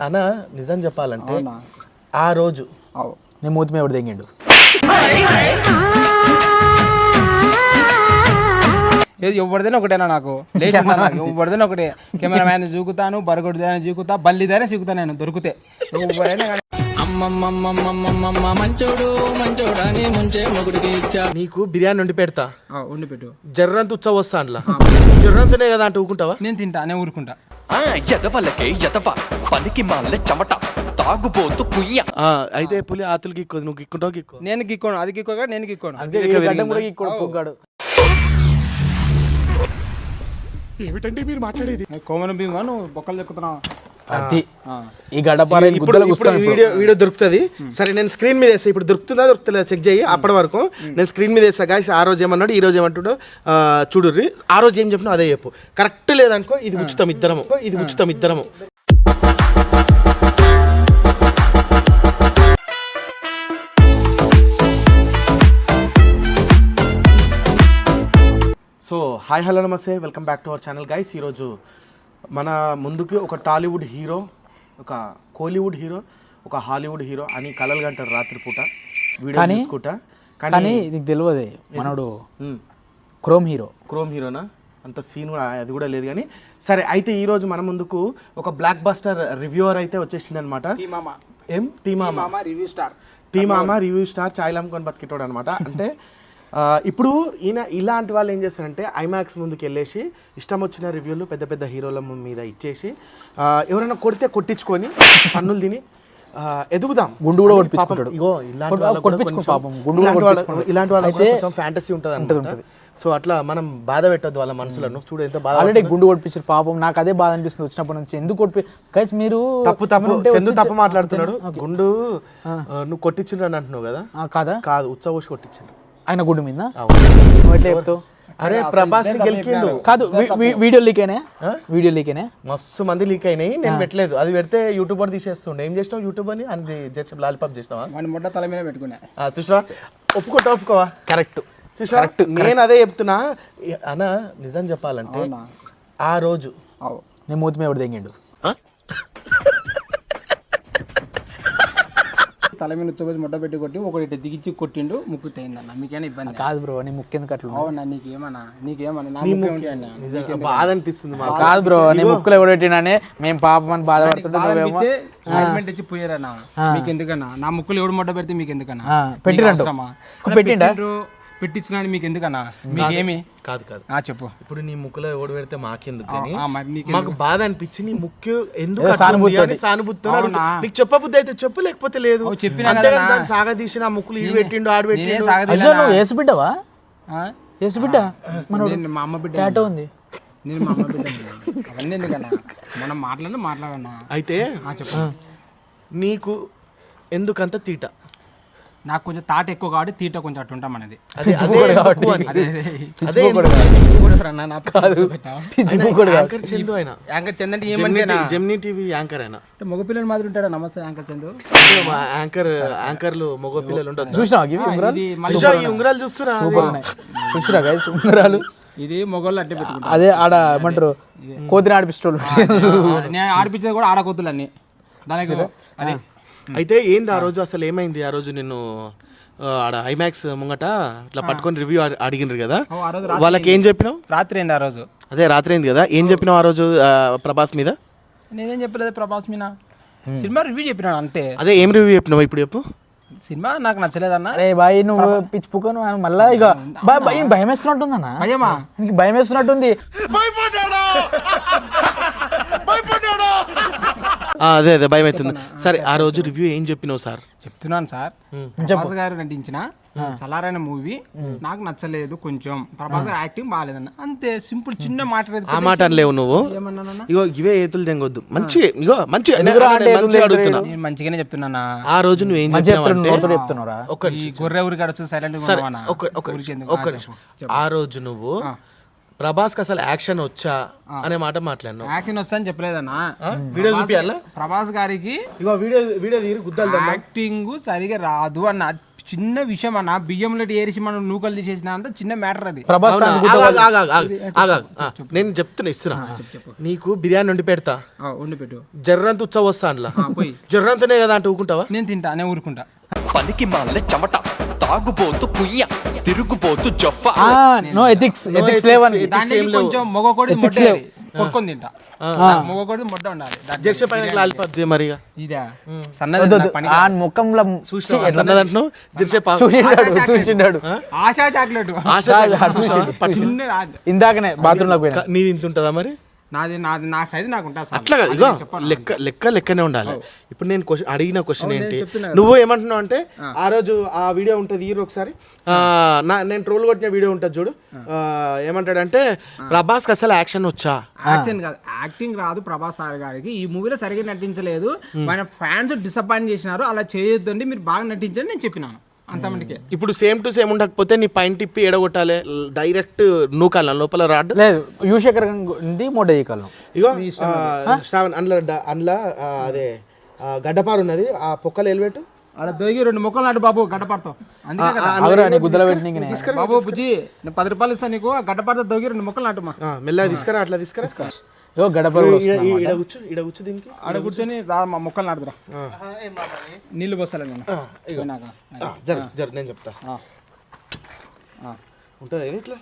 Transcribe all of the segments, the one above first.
అన్న నిజం చెప్పాలంటే ఆ రోజు అవు. నీ మూతి మీద ఎవడు తెంగిండు? ఎవరిదైనా ఒకటేనా నాకు. ఎవరిదైనా ఒకటే. కెమెరా మ్యాన్ చూకుతాను బరగొడ్డైనా చూకుతా బల్లిదైనా చూకుతా నేను దొరికితే. ఎవరైనా మంచోడు మంచోడు అని ముంచే మొగుడికి ఇచ్చా. నీకు బిర్యానీ వండి పెడతా. ఉండి పెట్టు. జర్రంత ఉత్సవ వస్తా అందులో జర్రంతనే కదా అంటే ఊకుంటావా నేను తింటా నేను ఊరుకుంటా. ఆ ఎదవలకే ఎదవ పనికి మాల చెమట తాగుబోతు కుయ్య. ఆ, అయితే పులి ఆతులు గిక్కోదు నువ్వు గిక్కుంటావు గిక్కో? నేను గిక్కోను అది గిక్కోగా నేను గిక్కోను. అందుకే వీడి గడ్డం కూడా ఇక్కడ పొగ్గాడు. కోమలం భీమా నువ్వు బొక్కలు చెక్కుతున్నావు? అది. ఈ ఇప్పుడు వీడియో వీడియో దొరుకుతుంది. సరే నేను స్క్రీన్ మీద వేస్తా ఇప్పుడు దొరుకుతుందా దొరుకుతుందా చెక్ చేయి అప్పటి వరకు నేను స్క్రీన్ మీద వేస్తా గాయస్ ఆ రోజు ఏమన్నాడు ఈ రోజు ఏమంటాడో చూడుర్రి ఆ రోజు ఏం చెప్పినా అదే చెప్పు. కరెక్ట్ లేదనుకో ఇది ఉచితం ఇద్దరము. ఇది ఉచితం ఇద్దరము. సో హాయ్ హలో నమస్తే. Welcome back to our channel. Guys ఈరోజు మన ముందుకి ఒక టాలీవుడ్ హీరో ఒక కోలీవుడ్ హీరో ఒక హాలీవుడ్ హీరో అని కలలు గంటారు రాత్రిపూట వీడియో కానీ- తీసుకుంటా కానీ కానీ నీకు తెలియదు మనోడు ఉమ్, క్రోమ్ హీరో. క్రోమ్ హీరోనా? అంత సీన్ కూడా అది కూడా లేదు కానీ. సరే అయితే ఈరోజు మన ముందుకు ఒక బ్లాక్ బస్టర్ రివ్యూవర్ అయితే వచ్చేసింది అనమాట మామ. ఏం? టీమామా మామ. Review star. టీమామా రివ్యూ స్టార్ ఛాయ్ అమ్ముకొని బతికేటోడు అనమాట అంటే ఇప్పుడు ఈయన ఇలాంటి వాళ్ళు ఏం చేస్తారంటే ఐమాక్స్ ముందుకు వెళ్ళేసి ఇష్టం వచ్చిన రివ్యూలు పెద్ద పెద్ద హీరోల మీద ఇచ్చేసి ఎవరైనా కొడితే కొట్టించుకొని పన్నులు తిని ఎదుగుదాం. గుండు కూడా కొట్టించుకుంటాడు. ఇగో ఇలాంటి ఇలాంటి అయితే కొంచెం ఫ్యాంటసీ ఉంటుంది ఉంటది. సో అట్లా మనం బాధ పెట్టద్దు వాళ్ళ మనసులను. చూడు ఎంత బాధ ఆల్రెడీ గుండు కొట్టించారు పాపం. నాకు అదే బాధ అనిపిస్తుంది వచ్చినప్పటి నుంచి. ఎందుకు కొట్టి గైస్ మీరు తప్పు తప్పు. చందు వచ్చి- తప్పు మాట్లాడుతున్నాడు. గుండు నువ్వు కొట్టించిండ్రు అని అంటున్నావు కదా? ఆ, కాదా? కాదు ఉత్సవోషి కొట్టించిండ్రు. ఆయన గుండు మీద? ఎట్లా చెప్తావు? అరే ప్రభాస్ గెలికిండు కాదు వీడియో లీక్ అయినా వీడియో లీక్ అయినా మస్తు మంది లీక్ అయినాయి. నేను పెట్టలేదు. అది పెడితే యూట్యూబర్ తీసేస్తుండే. ఏం చేసినావు? యూట్యూబ్ అని? అది జస్ట్ లాలిపాప్ చేసినావా? ముడ్డ తల మీద పెట్టుకున్నా. ఆ, చూసావా ఒప్పుకుంటా ఒప్పుకోవా? కరెక్ట్. చూసా నేను అదే చెప్తున్నా. అన్న నిజం చెప్పాలంటే ఆ రోజు అవు. నీ మూతి మీద ఎవడు తెంగిండు? తల మీద వచ్చి ముడ్డ పెట్టి కొట్టి ఒకటి దిగిచ్చి కొట్టిండు ముక్కు తేయిందన్న మీకేనా ఇబ్బంది? కాదు బ్రో నీ ముక్కు ఎందుకు అట్లా ఉంది? అవునా నీకేమన్నా? నీకేమన్నా? నా ముక్కు బాధ అనిపిస్తుంది మాకు. కాదు బ్రో నీ ముక్కులు ఎవడు పెట్టినానే మేము పాపం అని బాధపడుతుంటే ఇచ్చి పోయారన్నా. మీకు ఎందుకన్నా నా ముక్కులు ఎవడు ముడ్డ పెడితే మీకు ఎందుకన్నా? పెట్టిండా? పెట్టిండ్రు, పెట్టించినాడు మీకు ఎందుకన్నా? మీకేమి? కాదు కాదు. ఆ చెప్పు. ఇప్పుడు నీ ముక్కులో ఓడి పెడితే మాకెందుకు కానీ ఆ, మరి నీకు మాకు బాధ అనిపించి నీ ముక్కు ఎందుకు. అవునా? నీకు చెప్పబుద్ధి అయితే చెప్పు లేకపోతే లేదు. చెప్పినా అంతేగాని కదన్నా. దాన్ని సాగదీసి నా ముక్కులు ఇటు పెట్టిండు ఆడు పెట్టిండు. నువ్వు వేసి బిడ్డవా? వేసి బిడ్డ? మా అమ్మ బిడ్డ టాటో ఉంది. నేను మా అమ్మ బిడ్డ అవన్నీ ఎందుకన్నా? మనం మాట్లాడినా మాట్లాడన్నా అయితే ఆ, చెప్పు. నీకు ఎందుకంత తీట? నాకు కొంచెం తాట ఎక్కువ కాబట్టి తీట కొంచెం అటు ఉంటాం అనేది. యాంకర్ చందు ఆయన యాంకర్ చందంటే ఏమంటే జెమినీ టీవీ యాంకర్ ఆయన మగపిల్లల మాదిరి ఉంటాడా? నమస్తే యాంకర్ చందు. అంటే మా యాంకర్ యాంకర్లు మగ పిల్లలు చూసినావా ఇవి ఉంగరాలు? చూస్తున్నా? సూపర్ ఉన్నాయి. చూసిరా గైస్ ఉంగరాలు? ఇది మొగోళ్ళు అట్టే పెట్టుకుంటా అదే ఆడ ఏమంటారు? కోతిని ఆడిపిస్తోళ్ళు నేను ఆడిపించేది కూడా ఆడకొద్దులన్నీ దానికి అదే. అయితే ఏంది ఆ రోజు అసలు ఏమైంది? ఆ రోజు నిన్ను ఆ, ఆడ ఐమాక్స్ ముంగట ఇట్లా పట్టుకొని రివ్యూ అడిగినారు కదా? వాళ్ళకి ఏం చెప్పినావు? రాత్రి అయింది ఆ రోజు. అదే రాత్రి అయింది కదా? ఏం చెప్పినావు ఆ రోజు ప్రభాస్ మీద? నేనేం చెప్పలేదు ప్రభాస్ మీనా సినిమా రివ్యూ చెప్పినాడు అంతే. అదే ఏం రివ్యూ చెప్పినావు ఇప్పుడు చెప్పు? సినిమా నాకు నచ్చలేదన్న. అరే బాయ్ నువ్వు పిచ్చిపోక నువ్వు మళ్ళా ఇక బాయ్ బాయ్ ఈయన భయం వేస్తున్నట్టుందన్న భయమా? నీకు భయం వేస్తున్నట్టుంది ఆ, అదే అదే భయం అవుతుంది సరే ఆ రోజు రివ్యూ ఏం చెప్పినావు సార్? చెప్తున్నాను సార్. ప్రభాస్ గారు నటించిన సలారైన మూవీ నాకు నచ్చలేదు కొంచెం. ప్రభాస్ గారు యాక్టింగ్ బాగాలేదన్న. అంతే సింపుల్ చిన్న మాట ఆ మాట అనలేవు నువ్వు. ఇగో ఇవే ఏతులు తెంగొద్దు. మంచి ఇగో మంచి మంచిగా అడుగుతున్నా. నేను మంచిగానే చెప్తున్నా ఆ రోజు నువ్వు ఏం మంచి చెప్తున్నావు ఒక గొర్రె ఊరికి వచ్చి సైలెంట్ సరే ఒక. ఆ రోజు నువ్వు ప్రభాస్కి అసలు యాక్షన్ వచ్చా అనే మాట మాట్లాడినావు. యాక్టింగ్ వస్తా అని చెప్పలేదన్నా. వీడియో చూపియాలా? ప్రభాస్ గారికి ఇగో వీడియో వీడియో తీరి గుద్దాలు యాక్టింగ్ సరిగా రాదు అన్న. చిన్న విషయం అన్న. బియ్యంలో ఏరిసి మనం నూకలు తీసేసిన అంత చిన్న మ్యాటర్ అది. ప్రభాస్ నేను చెప్తున్నా ఇస్తున్నా. నీకు బిర్యానీ వండి పెడతా. ఆ, వండి పెట్టు. జర్రంత ఉత్సవ వస్తా అందులో. జర్రంతనే కదా అంటే ఊకుంటావా నేను తింటా నేను ఊరుకుంటా. పనికి మాల చెమట. తాగుబోతు కుయ్య తిరుగుబోతు జొఫ. ఆ, నో ఎథిక్స్ ఎథిక్స్ లేవని. దానికి కొంచెం మొగకోడి మొట్ట. కొట్టుకొని తింటా. మొగకోడి మొట్ట ఉండాలి. పైన లాలిపాప్ చేయ మరిగా. ఇదా? సన్నది నా పని ఆ ముఖంలో జెర్సీ పాప చూసిండాడు చూసిండాడు. ఆశా చాక్లెట్. ఆశ చిన్న ఇందాకనే. బాత్రూమ్లోకి పోయినా. నీది ఇంత ఉంటుందా మరి? నాది నాది నా సైజు నాకు ఉంటా అట్లా కాదు ఇగో లెక్క లెక్క లెక్కనే ఉండాలి. ఇప్పుడు నేను question- అడిగిన క్వశ్చన్ ఏంటి? నువ్వు ఏమంటున్నావు అంటే ఆ. రోజు ఆ వీడియో ఉంటుంది ఈ ఒకసారి. నా నేను ట్రోల్ కొట్టిన వీడియో ఉంటుంది చూడు. ఏమంటాడంటే ప్రభాస్కి అసలు యాక్షన్ వచ్చా? యాక్షన్ కాదు. యాక్టింగ్ రాదు ప్రభాస్ సార్ గారికి. ఈ మూవీలో సరిగ్గా నటించలేదు. మన ఫ్యాన్స్ డిసప్పాయింట్ చేసినారు. అలా చేయొద్దండి మీరు బాగా నటించండి నేను చెప్పినాను. అంతమందికే ఇప్పుడు సేమ్ టు సేమ్ ఉండకపోతే నీ పైన టిప్పి ఎడగొట్టాలి డైరెక్ట్ నూకాల లోపల రాడ్? లేదు యువశేఖర్ ఉంది మోట చేయగలను ఇగో ఆ, శ్రావణ్ అందులో అందులో అదే గడ్డపారు ఉన్నది ఆ పొక్కలు ఎలివేటు? అలా దొరికి రెండు మొక్కలు నాటు బాబు గడ్డపారతో. అందుకే కదా. అవరా నీ గుద్దల పెట్టి బాబు బుజ్జి నేను పది రూపాయలు ఇస్తాను నీకు ఆ గడ్డపారతో దొరికి రెండు మొక్కలు నాటుమా ఆ, మెల్లగా తీసుకురా అట్లా తీసుకురా. గడపలు కూడా ఈడ- కూర్చో ఈడ కూర్చో దీనికి. ఆడ కూర్చొని రా మా మొక్కలు నాటుదురా. నీళ్ళు పోస్తాను నేను. పోయినాక. ఆ, జర జర నేను చెప్తా. ఉంటుంది ఇది ఇట్లా?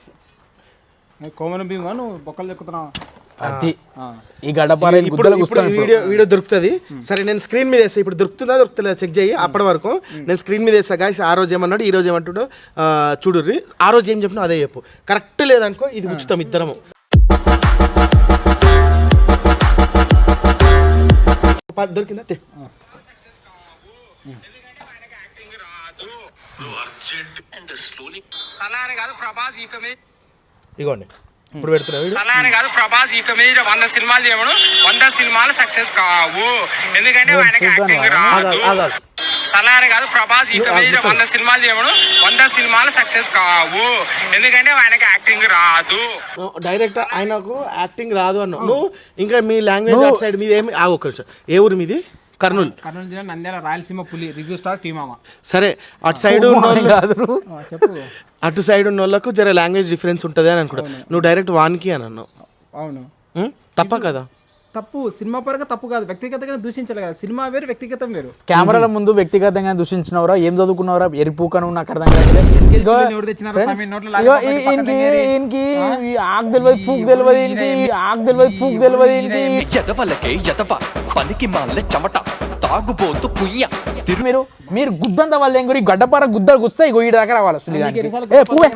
కోమన భీమా నువ్వు బొక్కలు చెక్కుతున్నావు? అది. ఈ గడపార వీడియో వీడియో దొరుకుతుంది. సరే నేను స్క్రీన్ మీద వేస్తా. ఇప్పుడు దొరుకుతుందా దొరుకుతుందా చెక్ చేయి అప్పటి వరకు. నేను స్క్రీన్ మీద వేస్తా గాయస్. ఆ రోజు ఏమన్నాడు ఈ రోజు ఏమంటాడో చూడుర్రి. ఆ రోజు ఏం చెప్పినా అదే చెప్పు. కరెక్ట్ లేదనుకో ఇది ఉచితం ఇద్దరము. పా- దొరికిందా తే. సలానే కాదు ప్రభాస్ ఇక మీద ఇగోండి ఇప్పుడు పెడుతున్నా వీడియో సలానే కాదు ప్రభాస్ ఇక మీద వంద సినిమాలు చేయమను. వంద సినిమాలు సక్సెస్ కావు. ఎందుకంటే ఆయనకి యాక్టింగ్ రాదు. సలానే కాదు ప్రభాస్ ఇక మీద వంద సినిమాలు చేయమను. వంద సినిమాలు సక్సెస్ కావు. ఎందుకంటే ఆయనకి యాక్టింగ్ రాదు. డైరెక్ట్ ఆయనకు యాక్టింగ్ రాదు అన్నావు. నువ్వు ఇంకా మీ లాంగ్వేజ్ అటు సైడ్ మీద ఏమి ఆగు ఒక్క నిమిషం. ఏ ఊరు మీది? కర్నూలు. కర్నూలు జిల్లా నంద్యాల రాయలసీమ పులి రివ్యూ స్టార్ టీమామ. సరే అటు సైడ్ కాదు చెప్పు. అటు సైడ్ ఉన్న వాళ్ళకు జర లాంగ్వేజ్ డిఫరెన్స్ ఉంటుంది అని అనుకుంటా. నువ్వు డైరెక్ట్ వానికి అని అన్నావు. అవును. ఉం? తప్ప కదా? తప్పు సినిమా పరంగా తప్పు కాదు. వ్యక్తిగతంగా దూషించాలి కదా. సినిమా వేరు వ్యక్తిగతం వేరు. కెమెరాల ముందు వ్యక్తిగతంగా దూషించినవరా? ఏం చదువుకున్నవరా? ఎరుపుకను నాకు అర్థం కాలేదు ఇగో, ఎవరు తెచ్చినారో friends, స్వామి నోట్లో ఇగో లాగి ఈ- ఈయనకి. ఈయనకి ఆకు తెలియదు పూకు తెలియదు ఈయనకి ఈ ఆకు తెలియదు పూకు తెలియదు ఈయనకి ఎదవలకే ఎదవ పనికి మాల చెమట. తాగుబోతు కుయ్య. మీరు మీరు గుద్దంత వాళ్ళ ఎంగురి గడ్డపార గుద్దలు గుస్తా ఇగో ఈ దాకా రావాలి ఎన్నిసార్లు ఏ పువ్వే,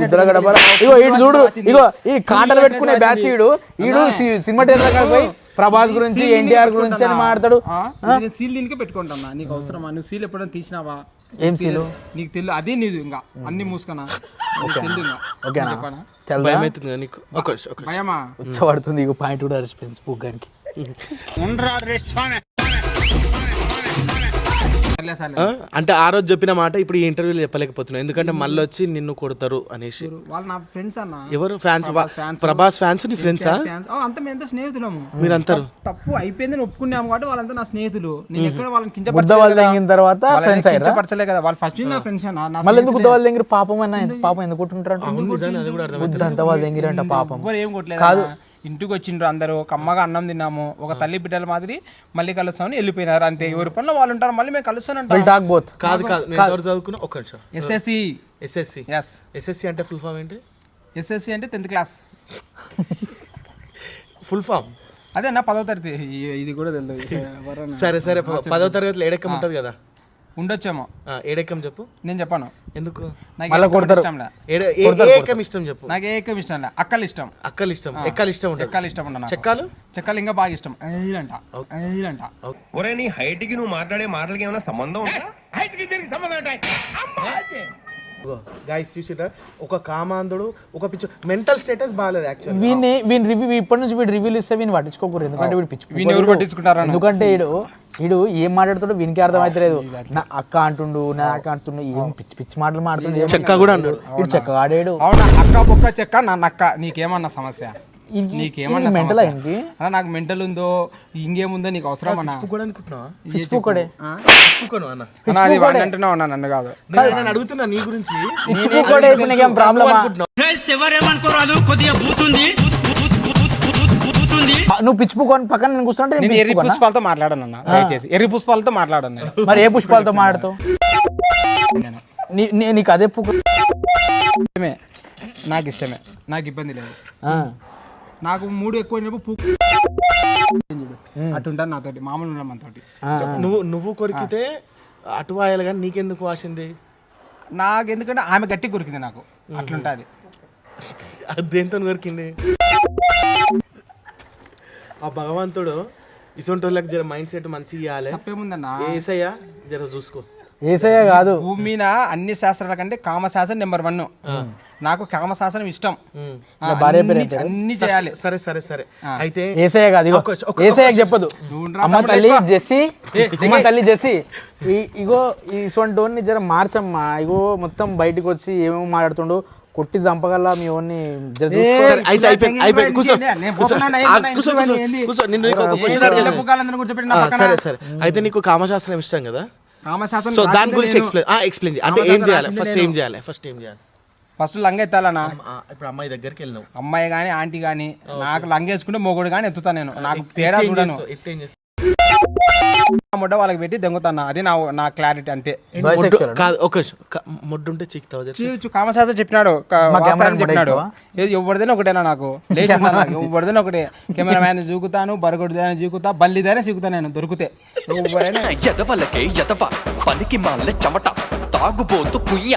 గుద్దల గడ్డపార. ఇగో ఈడు చూడు ఇగో ఈ కాంటలు పెట్టుకునే బ్యాచ్ ఈడు. ఈడు సి- సినిమా థియేటర్ పోయి ప్రభాస్ గురించి ఎన్టీఆర్ గురించి అని మాట్లాడు. ఆ? నేను సీల్ దీనికే పెట్టుకుంటున్నా నీకు అవసరమా? నువ్వు సీల్ ఎప్పుడైనా తీసినావా? ఏం సీలు? నీకు తెలియదు అది నీది ఇంకా. అన్ని మూసుకున్నా. ఇంకా. భయమా? ఉచ్చబడుతుంది ఇగో పాయింట్ కూడా అరిచిపోయింది సర్లే ఆ? అంటే ఆ రోజు చెప్పిన మాట ఇప్పుడు ఈ ఇంటర్వ్యూలో చెప్పలేకపోతున్నావు. ఎందుకంటే మళ్ళీ వచ్చి నిన్ను కొడతారు అనేసి. వాళ్ళు నా ఫ్రెండ్స్ అన్న. ఎవరు? ఫ్యాన్స్. ప్రభాస్ ఫ్యాన్స్. నీ ఫ్రెండ్సా? అంతా మేము స్నేహితులము. మీరంతారు. తప్పు అయిపోయిందని ఒప్పుకున్నాము కాబట్టి వాళ్ళంతా నా స్నేహితులు. నేను ఎక్కడ వాళ్ళని తెంగిన తర్వాత ఫ్రెండ్స్ అయ్యారా? కించపరచలే కదా. వాళ్ళు ఫస్ట్ నా ఫ్రెండ్స్ అన్న మళ్ళీ ఎందుకు గుద్ద వాళ్ళు తెంగిరి పాపం అన్న పాపం ఎందుకు కొట్టుకుంటారు గుద్ద అంత వాళ్ళు తెంగిరంట పాపం. ఎవ్వరు ఏం కొట్టలేదు కాదు ఇంటికి వచ్చిండ్రు అందరూ కమ్మగా అన్నం తిన్నాము ఒక తల్లి బిడ్డల మాదిరి మళ్ళీ కలుస్తామని వెళ్ళిపోయినారు అంతే. ఎవరి పనిలో వాళ్ళు ఉంటారు మళ్ళీ మేము కలుస్తానంటాం విల్ టాక్ బోత్ కాదు కాదు నేను ఎవరు చదువుకున్నా ఒక నిమిషం. ఎస్ఎస్సి ఎస్ఎస్సి ఎస్ ఎస్ఎస్సి అంటే ఫుల్ ఫామ్ ఏంటి? ఎస్ఎస్సి అంటే టెన్త్ క్లాస్ ఫుల్ ఫామ్ అదే నా పదో తరగతి. ఇది కూడా తెలియదు. సరే సరే పదో తరగతిలో ఏడెక్కం ఉంటుంది కదా? ఉండొచ్చేమో. ఆ, ఏడెక్కం చెప్పు. నేను చెప్పాను. ఎందుకు? నాకు కొడతారు. ఇష్టం లే. ఏడ- ఏ ఏ ఎక్కం ఇష్టం చెప్పు. నాకు ఏ ఎక్కం ఇష్టం లే. అక్కలు ఇష్టం. అక్కలు ఇష్టం ఎక్కలు ఇష్టం ఉంటుంది. ఎక్కలు ఇష్టం ఉండ నాకు. చెక్కాలు? చెక్కలు ఇంకా బాగా ఇష్టం. ఐలంట ఐలంట ఒరే నీ హైట్కి నువ్వు మాట్లాడే మాటలకి ఏమైనా సంబంధం ఉందా? గాయస్ చూసిరా ఒక కామాంధుడు ఒక పిచ్చు మెంటల్ స్టేటస్ బాగాలేదు యాక్చువల్లీ వీని వీని రివ్యూ ఇప్పటి నుంచి వీడు రివ్యూలు ఇస్తే వీని పట్టించుకోకూడదు ఎందుకంటే వీడు పిచ్చి వీడిని ఎవరు పట్టించుకుంటారా ఎందుకంటే వీడు వీడు ఏం మాట్లాడుతాడో వీనికి అర్థమైతలేదు. నా అక్క అంటుండు నా అక్క అంటుండు ఏం పిచ్చి పిచ్చి మాటలు మాట్లాడుతుండు చెక్క కూడా అన్నాడు. వీడు చెక్క ఆడాడు అవునా? అక్క బొక్క చెక్క నా నక్క. నీకేమన్నా సమస్య? మెంటల్ సమస్య? అయింది అలా నాకు మెంటల్ ఉందో ఇంకేముందో నీకు అవసరం అన్న? పిచ్చిపోకడే అంటున్నావు నన్ను కాదు. నేను నేను అడుగుతున్నా నీ గురించి. పిచ్చిపోకడే నువ్వు పిచ్చిపోకొని పక్కన నేను కూర్చుంటే నేను ఎర్రి? పుష్పాలతో మాట్లాడాను అన్న దయచేసి. ఎర్రి పుష్పాలతో మాట్లాడాను మరి ఏ పుష్పాలతో మాట్లాడుతావు? నీకు అదే ఇష్టమే. నాకు ఇష్టమే. నాకు ఇబ్బంది లేదు. ఆ. నాకు మూడు ఎక్కువ పూ అటు ఉంటాను నాతోటి మామూలు ఉన్నాం మనతోటి. నువ్వు నువ్వు కొరికితే అటు వాయాలి కానీ నీకెందుకు వాసింది? నాకు ఎందుకంటే ఆమె గట్టి కొరికింది నాకు. అట్లుంటుంది. అది దేంతో కొరికింది? ఆ భగవంతుడు ఇసొంటి వాళ్ళకి జర మైండ్ సెట్ మంచిగా ఇవ్వాలి తప్పేముందన్న? ఏసయ్యా? జర చూసుకో. ఏసయ్య కాదు. భూమి మీద అన్ని శాస్త్రాల కంటే కామశాస్త్రం నెంబర్ వన్ నాకు కామశాస్త్రం ఇష్టం. భార్య అన్ని- చేయాలి. సరే సరే సరే అయితే ఏసయ్య కాదు ఏసయ్యకి చెప్పదు అమ్మ తల్లి జెస్సి అమ్మ తల్లి జెస్సి. ఈ- ఇగో ఈ సొంటోని జర మార్చమ్మా. ఇగో మొత్తం బయటకు వచ్చి ఏమేమో మాట్లాడుతుండు. కొట్టి చంపగల మీ ఓన్ని జర చూసుకో. సరే అయితే అయిపోయింది కూర్చో. కూర్చో. కూర్చో నిన్ను. సరే సరే. అయితే నీకు కామశాస్త్రం ఇష్టం కదా? సో దాని గురించి. ఎక్స్ప్లెయిన్ ఎక్స్ప్లెయిన్ అంటే ఏం చేయాలి? ఫస్ట్. ఏం చేయాలి? ఫస్ట్ ఏం చేయాలి? ఫస్ట్ లంగ ఎత్తాలన్నా ఆ, ఇప్పుడు అమ్మాయి దగ్గరికి వెళ్ళినావు అమ్మాయి గాని ఆంటీ గాని నాకు లంగేసుకుంటే మొగుడు గాని ఎత్తుతా నేను. నాకు తేడా చూడను. ముడ్డ వాళ్ళకి పెట్టి దెంగుతాను అది నా నా క్లారిటీ అంతే? కాదు ఒక మొడ్డు ఉంటే చీక్తావా కామశాస్త్రం చెప్పినాడు. చెప్పినాడు. ఎవరిదైనా ఒకటేనా నాకు? లేచి. ఎవరిదైనా ఒకటే. కెమెరా మ్యాన్ చూకుతాను బరగొడుదైనా చూకుతా బల్లిదైనా చూకుతా నేను దొరికితే. ఎవరైనా ఎదవలకే ఎదవ పనికి మాల చెమట తాగుబోతు కుయ్య.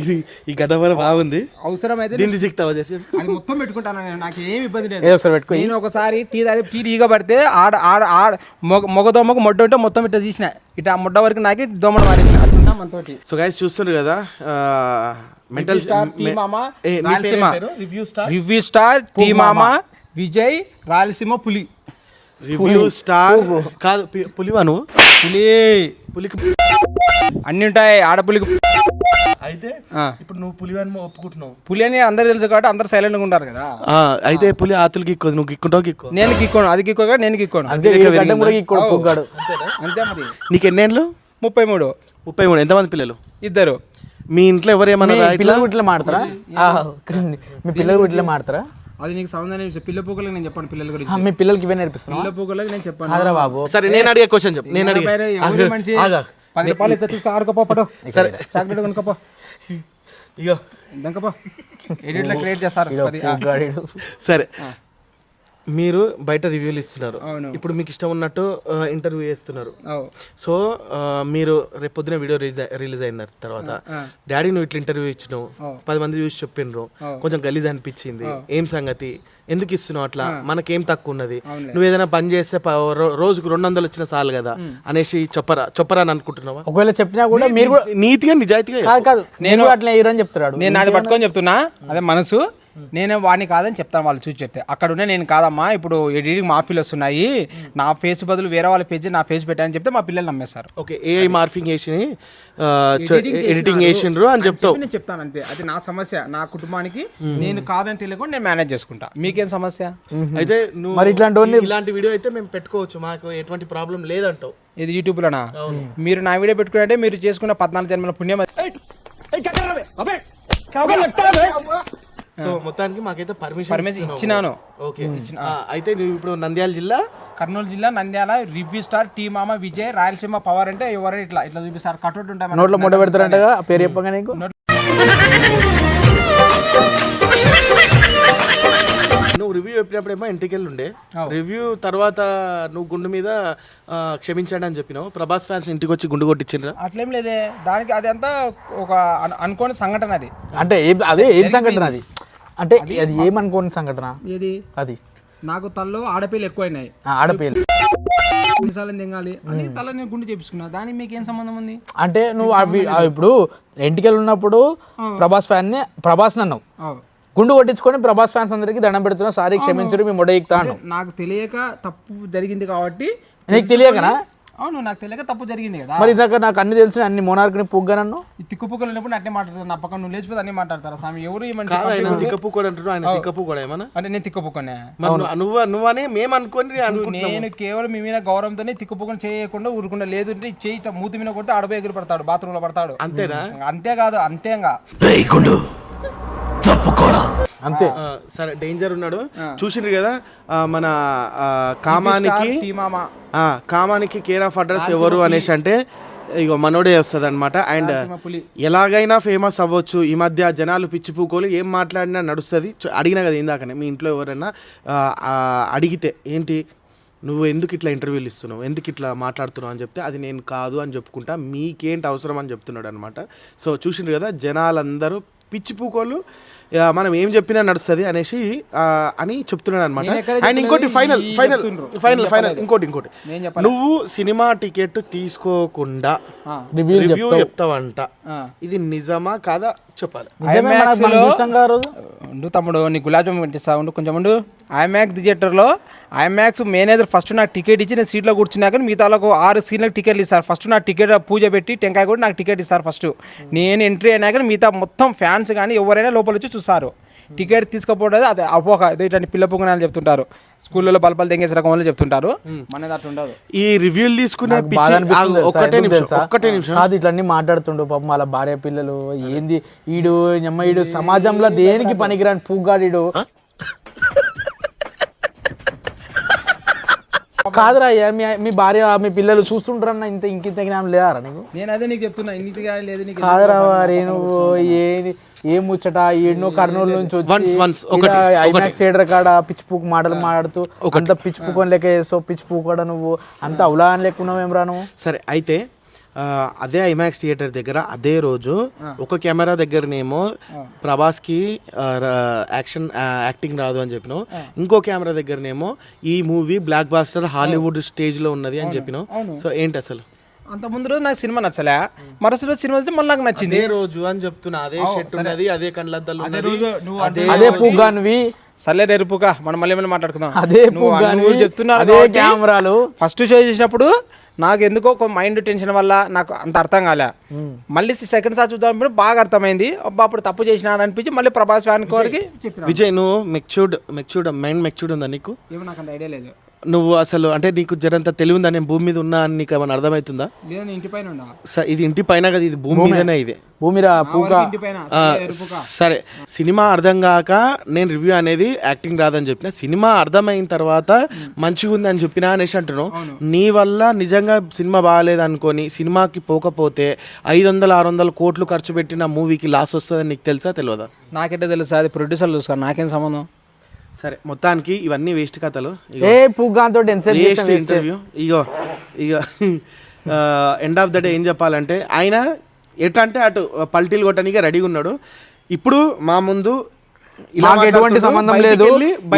ఇది ఈ గడ్డ వల్ల బాగుంది. అవసరం అయితే దీన్ని చీక్తావా చేసి అది మొత్తం పెట్టుకుంటాను నేను. నాకు ఏమి ఇబ్బంది లేదు. ఏదో ఒకసారి పెట్టుకో. నేను ఒకసారి టీ తాగి టీ ఈగ పడితే ఆడ ఆడ ఆడ మొగ మొగ దోమకు మొడ్డ ఉంటే మొత్తం ఇట్లా తీసిన. ఇట్లా ముడ్డ వరకు నాకి దోమలు మారేసిన. అట్లున్నా మనతోటి. సో గైస్ చూస్తున్నారు కదా మెంటల్ star, టీ మామ, Rayalaseema. Review star review star tea మామ. విజయ్ రాయలసీమ పులి. రివ్యూ స్టార్ కాదు పులివా నువ్వు? పులి. పులికి అన్ని ఉంటాయి ఆడపులికి అయితే. ఇప్పుడు నువ్వు పులివని ఒప్పుకుంటున్నావు. పులి అని అందరు తెలుసు కాబట్టి అందరు సైలెంట్గా ఉంటారు కదా. ఆ, అయితే పులి ఆతులకి గిక్కోదు నువ్వు గిక్కుంటావు గిక్కో. నేను కిక్కోను అది కిక్కోగా నేను పొగ్గాడు అంతే మరి నీకు ఎన్నేళ్ళు ముప్పై మూడు ముప్పై మూడు ఎంతమంది పిల్లలు? ఇద్దరు. మీ ఇంట్లో ఎవరు ఏమన్నా పిల్లలు ఇట్లా? మాడతారా. మీ పిల్లలు ఇట్లా మాడతారా? అది నీకు సంబంధం పిల్ల పూకలకు నేను చెప్పాను పిల్లల గురించి. ఆ, మీ పిల్లలకి ఇవే నేర్పిస్తున్నావా? పిల్ల పూకలకు నేను చెప్పాను. బాబు. సరే నేను అడిగే క్వశ్చన్ చెప్పు. నేను అడిగే. ఆగా. పది రూపాయలు ఇచ్చా తీసుకో ఆడుకోపో పడు. సరే చాక్లెట్ కొనుక్కోపో ఇగో. దంకపో ఎడిట్లో క్రియేట్ చేస్తారు. అది, ఆ. పొగ్గాడు సరే. మీరు బయట రివ్యూలు ఇస్తున్నారు. ఇప్పుడు మీకు ఇష్టం ఉన్నట్టు ఇంటర్వ్యూ చేస్తున్నారు. సో మీరు రేపు పొద్దున వీడియో రిలీజ్ రిలీజ్ అయిన తర్వాత డాడీ నువ్వు ఇట్లా ఇంటర్వ్యూ ఇచ్చినావు. పది మంది చూసి చెప్పిండ్రు కొంచెం గలీజ్ అనిపించింది. ఏం సంగతి? ఎందుకు ఇస్తున్నావు అట్లా? మనకేం తక్కువ ఉన్నది నువ్వు ఏదైనా పని చేస్తే రోజుకు రెండు వందలు వచ్చిన చాలు కదా? అనేసి చెప్పరా చెప్పరా అని అనుకుంటున్నావా? ఒకవేళ చెప్పినా కూడా మీరు కూడా నీతిగా నిజాయితీగా కాదు కాదు. నేను అట్లా చెప్తున్నాడు. నేను అది పట్టుకొని చెప్తున్నా? అదే మనసు. నేను వాడిని కాదని చెప్తాను వాళ్ళు చూసి చెప్తే. అక్కడ ఉన్న నేను కాదమ్మా ఇప్పుడు ఎడిటింగ్ మాఫీలు వస్తున్నాయి. నా ఫేస్ బదులు వేరే వాళ్ళ పేజ్ నా ఫేస్ పెట్టానని చెప్తే మా పిల్లలు నమ్మేస్తారు. ఓకే ఏఐ మార్ఫింగ్ వేసి ఎడిటింగ్ వేసిండ్రు అని చెప్తావు. చెప్పి నేను చెప్తాను అంతే. అది నా సమస్య నా కుటుంబానికి నేను కాదని తెలియకుండా నేను మేనేజ్ చేసుకుంటా. మీకేం సమస్య? అయితే నువ్వు మరి ఇట్లాంటి ఇలాంటి వీడియో అయితే మేము పెట్టుకోవచ్చు. మాకు ఎటువంటి ప్రాబ్లం లేదంటావు. ఇది యూట్యూబ్లోనా మీరు నా వీడియో పెట్టుకుంటే మీరు చేసుకున్న పద్నాలుగు జన్మల పుణ్యం అది. సో మొత్తానికి మాకైతే పర్మిషన్ Permission ఇచ్చినాను. ఓకే అయితే నువ్వు ఇప్పుడు నంద్యాల జిల్లా? కర్నూలు జిల్లా నంద్యాల రివ్యూ స్టార్ టీ మామ విజయ్ రాయలసీమ పవర్ అంటే ఎవరైనా ఇట్లా ఇట్లా చూపిస్తారు? కట్అవుట్ ఉంటాయి మన నోట్లో ముట్ట పెడతారంటగా? ఆ పేరు చెప్పగా నీకు? నువ్వు రివ్యూ చెప్పినప్పుడేమో ఇంటికి వెళ్ళి ఉండే. రివ్యూ తర్వాత నువ్వు గుండు మీద క్షమించండి అని చెప్పినావు. ప్రభాస్ ఫ్యాన్స్ ఇంటికి వచ్చి గుండు కొట్టించిండ్రా అట్లేం లేదే. దానికి అది అంతా ఒక అను- అనుకోని సంఘటన అది. అంటే అదే ఏం సంఘటన అది? అంటే అది ఏమనుకోని సంఘటన? ఏది? అది. నాకు తల్లో ఆడపిల్లలు ఎక్కువైనాయి. ఆ, ఆడపిల్ల. ఎన్నిసార్లు తెంగాలి. అని తల నేను గుండు చేపించుకున్నా. దానికి మీకు ఏం సంబంధం ఉంది? అంటే నువ్వు అవి ఇప్పుడు ఇంటికి ఉన్నప్పుడు ప్రభాస్ ఫ్యాన్ని ప్రభాస్ అవు. గుండు కొట్టించుకొని ప్రభాస్ ఫ్యాన్స్ అందరికి దండం పెడుతున్నా సారీ క్షమించరు మీ మొడ నాకు తెలియక తప్పు జరిగింది కాబట్టి నీకు తెలియకనా? అవును నాకు తెలియక తప్పు జరిగింది కదా. మరి ఇందాక నాకు అన్ని తెలిసిన అన్ని మొనార్క్ని పుగ్గా నన్ను ఈ తిక్కుపుక్కలు ఉన్నప్పుడు అట్నే మాట్లాడతారు. నా పక్కన నువ్వు లేచిపోతే అన్నీ మాట్లాడతారా స్వామి? ఎవరు ఈ మనిషి? కాదు ఆయన పంపించారు? తిక్కపు కూడా అంటున్నాడు ఆయన తిక్కపు కూడా ఏమన్నా? అంటే నేను తిక్కుపుక్కనే మరి నువ్వు- నువ్వు నువ్వనే మేము అనుకోని నేను కేవలం మీ మీద గౌరవంతోనే తిక్కుపుక్కలు చేయకుండా ఊరుకుండా లేదు అంటే చేయి మూతి మీద కొడితే ఆడపోయి ఎగిరి పడతాడు బాత్రూమ్లో పడతాడు. అంతేనా? అంతేకాదు అంతేగా. అంతే. సరే డేంజర్ ఉన్నాడు. చూసిండ్రు కదా మన కామానికి టీ మామ ఆ, కామానికి కేర్ ఆఫ్ అడ్రస్ ఎవరు అనేసి అంటే ఇగో మనోడే వస్తుంది అనమాట అండ్ ఎలాగైనా ఫేమస్ అవ్వచ్చు. ఈ మధ్య జనాలు పిచ్చి పూకోలు ఏం మాట్లాడినా నడుస్తుంది. చు- అడిగినా కదా ఇందాకనే మీ ఇంట్లో ఎవరైనా అడిగితే ఏంటి నువ్వు ఎందుకు ఇట్లా ఇంటర్వ్యూలు ఇస్తున్నావు? ఎందుకు ఇట్లా మాట్లాడుతున్నావు? అని చెప్తే అది నేను కాదు అని చెప్పుకుంటా మీకేంటి అవసరం? అని చెప్తున్నాడు అనమాట సో చూసిండ్రు కదా జనాలందరూ పిచ్చి పూకోళ్ళు మనం ఏం చెప్పినా నడుస్తుంది అనేసి ఆ, అని చెప్తున్నాడు అనమాట అండ్ ఇంకోటి ఫైనల్ ఫైనల్. Final final. ఇంకోటి ఇంకోటి. నువ్వు సినిమా టికెట్ తీసుకోకుండా రివ్యూ చెప్తావంట. ఇది నిజమా కాదా చెప్పాలి ఉండు తమ్ముడు నీ గులాబ్ జామున్ పెట్టిస్తా ఉండు కొంచెం ఉండు. ఐమాక్స్ థియేటర్లో ఐమాక్స్ మేనేజర్ ఫస్ట్ నాకు టికెట్ ఇచ్చి నేను సీట్లో కూర్చున్నాక మిగతా వాళ్ళకు ఆరు సీట్లకు టికెట్లు ఇస్తారు. ఫస్ట్ నాకు టికెట్ పూజ పెట్టి టెంకాయ కూడా నాకు టికెట్ ఇస్తారు ఫస్ట్ నేను ఎంట్రీ అయినాక మిగతా మొత్తం ఫ్యాన్స్ కానీ ఎవరైనా లోపల వచ్చి చూస్తారు. టికెట్ తీసుకపోవడం అది అపోహ. ఏదో ఇట్లాంటి పిల్ల పొంగనాలు చెప్తుంటారు. స్కూళ్ళలో బల్బలు తెంగేసే రకం వాళ్ళు చెప్తుంటారు మనది అట్లా ఉండదు. ఈ రివ్యూలు తీసుకునే? ఒక్కటే నిమిషం తెలుసా? ఒక్కటే నిమిషం. కాదు ఇట్లా అన్ని మాట్లాడుతుండు పాపం వాళ్ళ భార్య పిల్లలు. ఏంది? ఈడు ñమ్మ ఈడు సమాజంలో దేనికి పనికిరాని పూగాడు కాదురా మీ మీ భార్య మీ పిల్లలు చూస్తుంటారన్న ఇంత ఇంకింత జ్ఞానం లేదారా నీకు? నేను అదే నీకు చెప్తున్నా ఇన్నిటిగా లేదు నీకు కాదురా వారి నువ్వు ఏ ఏ ముచ్చట? ఈడ్నో కర్నూలు నుంచి. ఐమాక్స్ థియేటర్ కాడ పిచ్చి పూకు మాటలు మాట్లాడుతూ అంత పిచ్చి పూకొని లెక్క చేస్తావు పిచ్చి పూకు కూడా నువ్వు? అంత అవలాన్ లెక్క ఉన్నావేం రా నువ్వు? సరే అయితే అదే ఐమాక్స్ థియేటర్ దగ్గర అదే రోజు ఒక కెమెరా దగ్గరనేమో ప్రభాస్కి యాక్షన్ యాక్టింగ్ రాదు అని చెప్పినావు. ఇంకో కెమెరా దగ్గరనేమో ఈ మూవీ బ్లాక్ బాస్టర్ హాలీవుడ్ స్టేజ్లో ఉన్నది అని చెప్పినావు. సో ఏంటి అసలు? అంత ముందు రోజు నాకు సినిమా నచ్చలే. మరుసటి రోజు సినిమా వచ్చి మళ్ళీ నాకు నచ్చింది. అదే రోజు అని చెప్తున్నా అదే షర్ట్ ఉన్నది అదే కళ్ళద్దాలు ఉన్నది రోజు నువ్వు అదే అదే పూగానివి సర్లే రేపుగా మనం మళ్ళీ మళ్ళీ మాట్లాడుకుందాం. అదే పూగానివి చెప్తున్నారు అదే కెమెరాలు. ఫస్ట్ షో చేసినప్పుడు నాకు ఎందుకో ఒక మైండ్ టెన్షన్ వల్ల నాకు అంత అర్థం కాలే. మళ్ళీ సెకండ్ సార్ చూద్దాం బాగా అర్థమైంది. అబ్బా అప్పుడు తప్పు చేసిన అనిపించి మళ్ళీ ప్రభాస్ ఫ్యాన్ కోరికి విజయ్ నువ్వు మెచ్యూర్డ్ మెచ్యూర్డ్ మైండ్ మెచ్యూర్డ్ ఉందా నీకు? ఏమో నాకు అంత ఐడియా లేదు. నువ్వు అసలు అంటే నీకు జరంత తెలివి ఉందా నేను భూమి మీద ఉన్నా అని నీకు ఏమైనా అర్థమవుతుందా? నేను ఇంటి పైన స- ఇది ఇంటి పైన కదా ఇది భూమి మీదనే ఇది. భూమిరా పూగా ఇంటి పైన ఆ, సరే సినిమా అర్థం కాక నేను రివ్యూ అనేది యాక్టింగ్ రాదని చెప్పిన. సినిమా అర్థమైన తర్వాత మంచిగా ఉంది అని చెప్పినా అనేసి అంటున్నావు. నీ వల్ల నిజంగా సినిమా బాగాలేదు అనుకొని సినిమాకి పోకపోతే ఐదు వందల ఆరు వందల కోట్లు ఖర్చు పెట్టిన మూవీకి లాస్ వస్తుందని నీకు తెలుసా తెలియదా? నాకెట్టే తెలుసు అది ప్రొడ్యూసర్లు చూసుకోరు నాకేం సంబంధం? సరే మొత్తానికి ఇవన్నీ వేస్ట్ కథలు. ఏ tension waste interview ego ego. End of the day ఏం చెప్పాలంటే ఆయన ఎటంటే అటు పల్టీలు కొట్టడానికి రెడీగా ఉన్నాడు. ఇప్పుడు మా ముందు మాకు ఎటువంటి సంబంధం లేదు.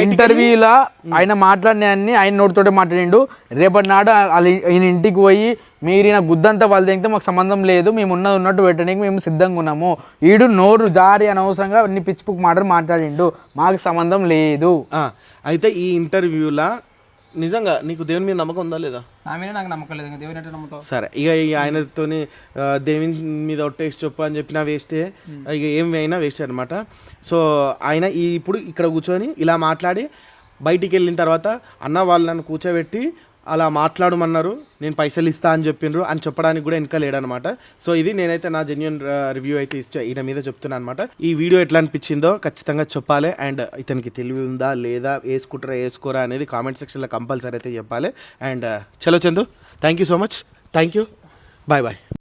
ఇంటర్వ్యూలా ఆయన మాట్లాడిన అన్ని ఆయన నోటితోటే మాట్లాడిండు. రేపటి నాడు ఈయన ఇంటికి పోయి మీరు ఈయన గుద్దంతా వాళ్ళు తింటే మాకు సంబంధం లేదు మేము ఉన్నది ఉన్నట్టు పెట్టడానికి మేము సిద్ధంగా ఉన్నాము. ఈడు నోరు జారి అనవసరంగా అన్ని పిచ్చి పుక్ మాటలు మాట్లాడిండు. మాకు సంబంధం లేదు. అయితే ఈ ఇంటర్వ్యూలా నిజంగా నీకు దేవుని మీద నమ్మకం ఉందా లేదా? నా మీద నాకు నమ్మకం లేదు ఇంకా దేవుని అంటే నమ్ముతావు? సరే ఇక ఈ ఆయనతోని ఆ, దేవుని మీద ఒట్టేసి చెప్పు అని చెప్పినా వేస్టే. ఇక ఏం అయినా వేస్ట్ అనమాట సో ఆయన ఈ ఇప్పుడు ఇక్కడ కూర్చొని ఇలా మాట్లాడి బయటికి వెళ్ళిన తర్వాత అన్న వాళ్ళు నన్ను కూర్చోబెట్టి అలా మాట్లాడమన్నారు నేను పైసలు ఇస్తా అని చెప్పిండ్రు అని చెప్పడానికి కూడా వెనక లేడనమాట. సో ఇది నేనైతే నా జెన్యున్ రివ్యూ uh, అయితే ఇచ్చా ఈయన మీద చెప్తున్నా అనమాట. ఈ వీడియో ఎట్లా అనిపించిందో ఖచ్చితంగా చెప్పాలి అండ్ ఇతనికి తెలివి ఉందా లేదా వేసుకుంటారా వేసుకోరా అనేది కామెంట్ సెక్షన్లో కంపల్సరీ అయితే చెప్పాలి. అండ్ uh, చలో Chandu thank you so much thank you bye bye